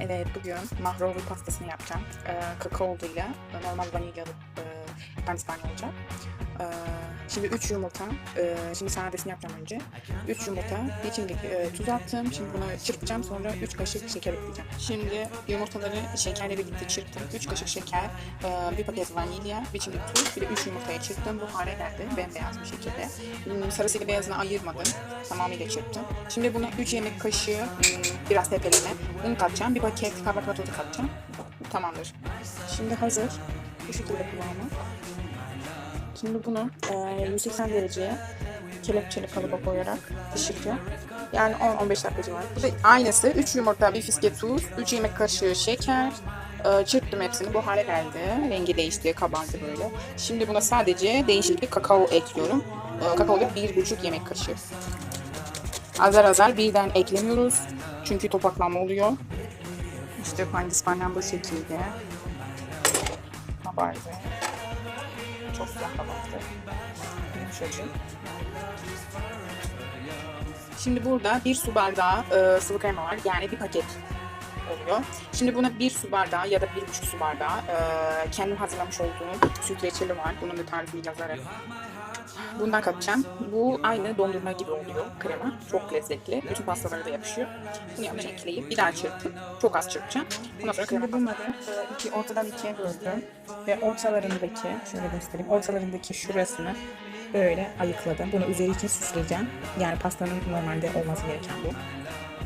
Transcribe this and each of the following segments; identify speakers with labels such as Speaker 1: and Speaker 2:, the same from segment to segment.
Speaker 1: Evet bugün mahroğlu pastasını yapacağım. Ee, kakaoluyla normal vanilyalı e, pandispanya olacak. Şimdi 3 yumurta, e, şimdi sadesini yapacağım önce. 3 yumurta, bir çimdik e, tuz attım. Şimdi bunu çırpacağım sonra 3 kaşık şeker ekleyeceğim. Şimdi yumurtaları şekerle birlikte çırptım. 3 kaşık şeker, e, bir paket vanilya, bir çimdik tuz, bir de 3 yumurtayı çırptım. Bu hale geldi bembeyaz bir şekilde. Hmm, Sarısıyla beyazını ayırmadım. Tamamıyla çırptım. Şimdi buna 3 yemek kaşığı hmm, biraz tepeleme un katacağım. Bir paket kabartma tozu katacağım. Tamamdır. Şimdi hazır. Bu şekilde kıvamı. Şimdi bunu e, 180 dereceye kelepçeli kalıba koyarak pişireceğim. Yani 10-15 dakika civarı. Bu da aynısı. 3 yumurta, bir fiske tuz, 3 yemek kaşığı şeker. E, çırptım hepsini. Bu hale geldi. Rengi değişti, kabardı böyle. Şimdi buna sadece değişik bir kakao ekliyorum. E, kakao da 1,5 yemek kaşığı. Azar azar birden eklemiyoruz. Çünkü topaklanma oluyor. İşte pandispanyam bu şekilde. Kabardı. Çok. Yumuşacık. Şimdi burada bir su bardağı e, sıvı krema var. Yani bir paket oluyor. Şimdi buna bir su bardağı ya da bir buçuk su bardağı e, kendim hazırlamış olduğum süt reçeli var. Bunun da tarifini yazarım. Bundan katacağım. Bu aynı dondurma gibi oluyor krema. Çok lezzetli. Bütün pastalara da yapışıyor. Bunu yapacağım ekleyip bir daha çırpıp çok az çırpacağım. Ondan sonra krema bunları iki, ortadan ikiye böldüm. Ve ortalarındaki, şöyle göstereyim, ortalarındaki şurasını böyle ayıkladım. Bunu üzeri için süsleyeceğim. Yani pastanın normalde olması gereken bu.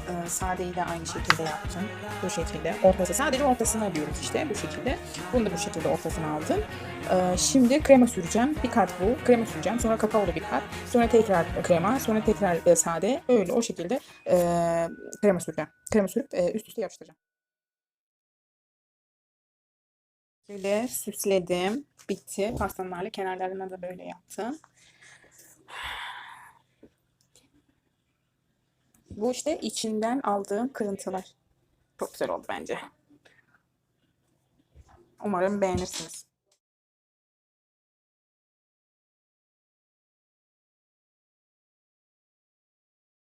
Speaker 1: Ee, sadeyi de aynı şekilde yaptım. Bu şekilde. Ortası. Sadece ortasını alıyoruz işte bu şekilde. Bunu da bu şekilde ortasını aldım. Ee, şimdi krema süreceğim. Bir kat bu. Krema süreceğim. Sonra kakaolu bir kat. Sonra tekrar krema. Sonra tekrar e, sade. Öyle o şekilde e, krema süreceğim. Krema sürüp e, üst üste yapıştıracağım. Böyle süsledim. Bitti. Pastanın hali. Kenarlarına da böyle yaptım. Bu işte içinden aldığım kırıntılar. Çok güzel oldu bence. Umarım beğenirsiniz.